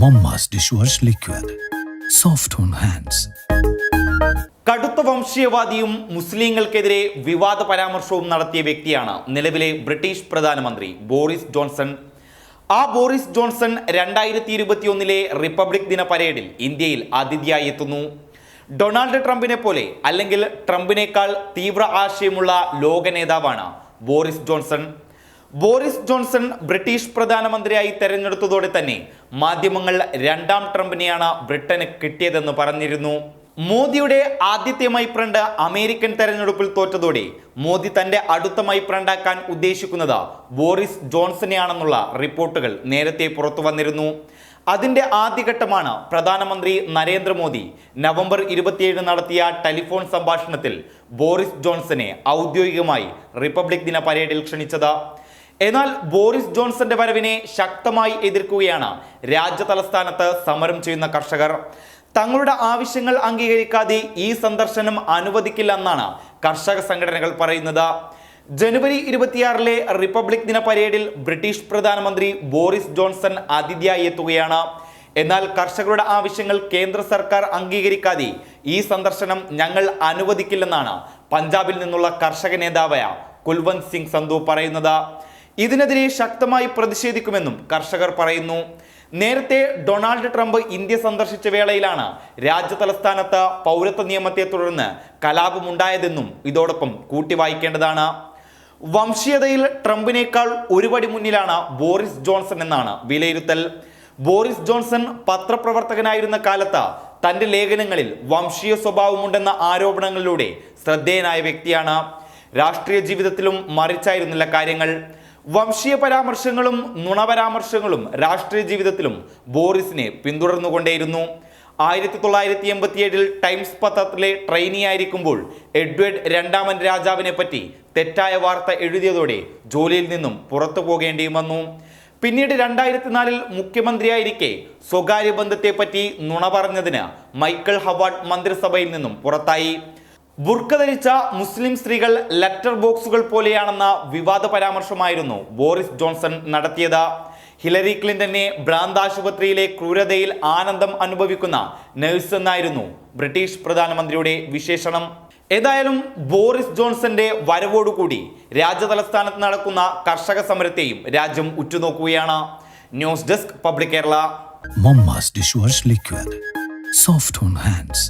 Momma's wash liquid soft on hands കടുത്ത വംശീയവാദിയും മുസ്ലിങ്ങൾക്കെതിരെ വിവാദ പരാമർശവും നടത്തിയ വ്യക്തിയാണ് നിലവിലെ ബ്രിട്ടീഷ് പ്രധാനമന്ത്രി ബോറിസ് ജോൺസൺ. ആ ബോറിസ് ജോൺസൺ രണ്ടായിരത്തി ഇരുപത്തിയൊന്നിലെ റിപ്പബ്ലിക് ദിന പരേഡിൽ ഇന്ത്യയിൽ അതിഥിയായി എത്തുന്നു. ഡൊണാൾഡ് ട്രംപിനെ പോലെ അല്ലെങ്കിൽ ട്രംപിനേക്കാൾ തീവ്ര ആശയമുള്ള ലോക നേതാവാണ് Boris Johnson. Boris Johnson British പ്രധാനമന്ത്രിയായി തെരഞ്ഞെടുത്തതോടെ തന്നെ മാധ്യമങ്ങൾ രണ്ടാം ട്രംപിനെയാണ് ബ്രിട്ടന് കിട്ടിയതെന്ന് പറഞ്ഞിരുന്നു. മോദിയുടെ ആദ്യത്തെ മൈപ്രണ്ട് അമേരിക്കൻ തെരഞ്ഞെടുപ്പിൽ തോറ്റതോടെ മോദി തന്റെ അടുത്ത മൈപ്രണ്ടാക്കാൻ ഉദ്ദേശിക്കുന്നത് ബോറിസ് ജോൺസനെയാണെന്നുള്ള റിപ്പോർട്ടുകൾ നേരത്തെ പുറത്തു വന്നിരുന്നു. അതിന്റെ ആദ്യഘട്ടമാണ് പ്രധാനമന്ത്രി നരേന്ദ്രമോദി നവംബർ ഇരുപത്തിയേഴ് നടത്തിയ ടെലിഫോൺ സംഭാഷണത്തിൽ ബോറിസ് ജോൺസനെ ഔദ്യോഗികമായി റിപ്പബ്ലിക് ദിന പരേഡിൽ ക്ഷണിച്ചത്. എന്നാൽ ബോറിസ് ജോൺസന്റെ വരവിനെ ശക്തമായി എതിർക്കുകയാണ്. രാജ്യ തലസ്ഥാനത്ത് സമരം ചെയ്യുന്ന കർഷകർ. തങ്ങളുടെ ആവശ്യങ്ങൾ അംഗീകരിക്കാതെ ഈ സന്ദർശനം അനുവദിക്കില്ലെന്നാണ് കർഷക സംഘടനകൾ പറയുന്നത്. ജനുവരി ഇരുപത്തിയാറിലെ റിപ്പബ്ലിക് ദിന പരേഡിൽ ബ്രിട്ടീഷ് പ്രധാനമന്ത്രി ബോറിസ് ജോൺസൺ അതിഥിയായി എത്തുകയാണ്. എന്നാൽ കർഷകരുടെ ആവശ്യങ്ങൾ കേന്ദ്ര സർക്കാർ അംഗീകരിക്കാതെ ഈ സന്ദർശനം ഞങ്ങൾ അനുവദിക്കില്ലെന്നാണ് പഞ്ചാബിൽ നിന്നുള്ള കർഷക നേതാവായ കുൽവന്ത് സിംഗ് സന്ധു പറയുന്നത്. ഇതിനെതിരെ ശക്തമായി പ്രതിഷേധിക്കുമെന്നും കർഷകർ പറയുന്നു. നേരത്തെ ഡൊണാൾഡ് ട്രംപ് ഇന്ത്യ സന്ദർശിച്ച വേളയിലാണ് രാജ്യ തലസ്ഥാനത്ത് പൗരത്വ നിയമത്തെ തുടർന്ന് കലാപമുണ്ടായതെന്നും ഇതോടൊപ്പം കൂട്ടി വായിക്കേണ്ടതാണ് വംശീയതയിൽ ട്രംപിനേക്കാൾ ഒരുപടി മുന്നിലാണ് ബോറിസ് ജോൺസൺ എന്നാണ് വിലയിരുത്തൽ. ബോറിസ് ജോൺസൺ പത്രപ്രവർത്തകനായിരുന്ന കാലത്ത് തന്റെ ലേഖനങ്ങളിൽ വംശീയ സ്വഭാവമുണ്ടെന്ന ആരോപണങ്ങളിലൂടെ ശ്രദ്ധേയനായ വ്യക്തിയാണ്. രാഷ്ട്രീയ ജീവിതത്തിലും മറിച്ചായിരുന്നില്ല കാര്യങ്ങൾ. വംശീയ പരാമർശങ്ങളും നുണപരാമർശങ്ങളും രാഷ്ട്രീയ ജീവിതത്തിലും ബോറിസിനെ പിന്തുടർന്നുകൊണ്ടേയിരുന്നു. ആയിരത്തി തൊള്ളായിരത്തി എൺപത്തിയേഴിൽ ടൈംസ് പത്രത്തിലെ ട്രെയിനി ആയിരിക്കുമ്പോൾ എഡ്വേർഡ് രണ്ടാമൻ രാജാവിനെ പറ്റി തെറ്റായ വാർത്ത എഴുതിയതോടെ ജോലിയിൽ നിന്നും പുറത്തു പോകേണ്ടിയും വന്നു. പിന്നീട് രണ്ടായിരത്തി നാലിൽ മുഖ്യമന്ത്രിയായിരിക്കെ സ്വകാര്യ ബന്ധത്തെപ്പറ്റി നുണ പറഞ്ഞതിന് മൈക്കിൾ ഹവാർഡ് മന്ത്രിസഭയിൽ നിന്നും പുറത്തായി. ബുർക്ക ധരിച്ച മുസ്ലിം സ്ത്രീകൾ ലെറ്റർ ബോക്സുകൾ പോലെയാണെന്ന വിവാദ പരാമർശമായിരുന്നു ബോറിസ് ജോൺസൺ നടത്തിയത്. ഹിലരി ക്ലിന്റനെ ഭ്രാന്താശുപത്രിയിലെ ക്രൂരതയിൽ ആനന്ദം അനുഭവിക്കുന്ന നഴ്സ് എന്നായിരുന്നു ബ്രിട്ടീഷ് പ്രധാനമന്ത്രിയുടെ വിശേഷണം. ഏതായാലും ബോറിസ് ജോൺസന്റെ വരവോടുകൂടി രാജ്യതലസ്ഥാനത്ത് നടക്കുന്ന കർഷക സമരത്തെയും രാജ്യം ഉറ്റുനോക്കുകയാണ്. News desk public Kerala. Liquid soft on hands.